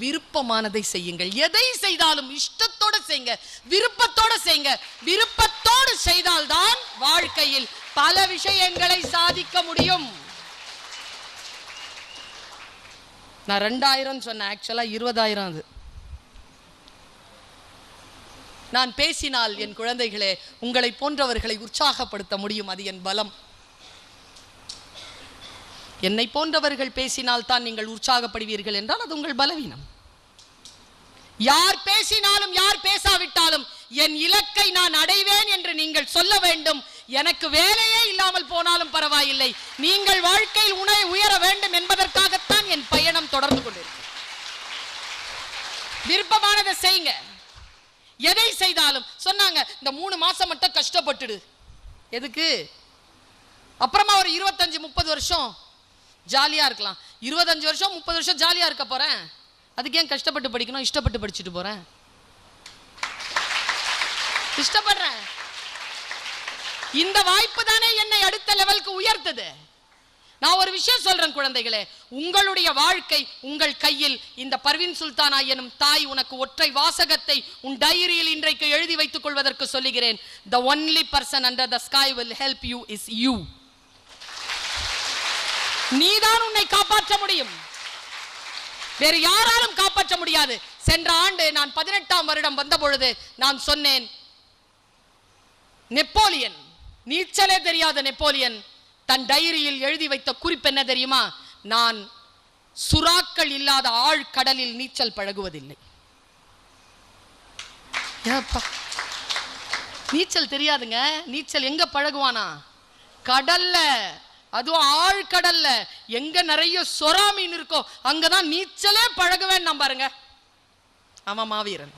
விருப்பமானதை செய்யுங்கள். எதை செய்தாலும் இஷ்டத்தோட செய்யுங்க விருப்பத்தோட செய்யுங்க விருப்பத்தோடு செய்தால்தான் வாழ்க்கையில் பல விஷயங்களை சாதிக்க முடியும். நான் ரெண்டாயிரம் சொன்னேன். ஆக்சுவலா இருபதாயிரம் அது. நான் பேசினால் என் குழந்தைகளே உங்களை போன்றவர்களை உற்சாகப்படுத்த முடியும். அது என் பலம். என்னை போன்றவர்கள் பேசினால் தான் நீங்கள் உற்சாகப்படுவீர்கள் என்றால் அது உங்கள் பலவீனம். யார் பேசினாலும் யார் பேசாவிட்டாலும் என் இலக்கை நான் அடைவேன் என்று நீங்கள் சொல்ல வேண்டும். எனக்கு வேலையே இல்லாமல் போனாலும் பரவாயில்லை. நீங்கள் வாழ்க்கையில் உணை உயர வேண்டும் என்பதற்காகத்தான் என் பயணம் தொடர்ந்து கொண்டிருக்கு விருப்பமானதை செய்யுங்க. எதை செய்தாலும் சொன்னாங்க இந்த மூணு மாசம் மட்டும் கஷ்டப்பட்டுடு. எதுக்கு? அப்புறமா ஒரு இருபத்தஞ்சு முப்பது வருஷம் ஜாலியாக இருக்கலாம். இருபத்தஞ்சு வருஷம் முப்பது வருஷம் ஜாலியாக இருக்க போகிறேன் அதுக்கு ஏன் கஷ்டப்பட்டு படிக்கணும் இஷ்டப்பட்டு படிச்சுட்டு போகிறேன் இஷ்டப்படுறேன். இந்த வாய்ப்பு தானே என்னை அடுத்த லெவலுக்கு உயர்த்தது. நான் ஒரு விஷயம் சொல்றேன் குழந்தைகளே. உங்களுடைய வாழ்க்கை உங்கள் கையில். இந்த பர்வின் சுல்தானா எனும் தாய் உனக்கு ஒற்றை வாசகத்தை உன் டைரியில் இன்றைக்கு எழுதி வைத்துக் கொள்வதற்கு சொல்லுகிறேன். The only person under the sky will help you is you நீதான் உன்னை காப்பாற்ற முடியும். வேறு யாராலும் காப்பாற்ற முடியாது. சென்ற ஆண்டு நான் பதினெட்டாம் வருடம் வந்த பொழுது நான் சொன்னேன் நெப்போலியன் நீச்சலே தெரியாத நெப்போலியன் தன் டைரியில் எழுதி வைத்த குறிப்பு என்ன தெரியுமா? நான் சுறாக்கள் இல்லாத ஆழ்கடலில் நீச்சல் பழகுவதில்லை. ஏப்பா நீச்சல் தெரியாதுங்க. நீச்சல் எங்க பழகுவானா? கடல்ல. அதுவும் ஆழ்கடல்ல. எங்க நிறைய சொரா மீன் இருக்கோ அங்கதான் நீச்சலே பழகுவேன் நான் பாருங்க. ஆமா மாவீரன்.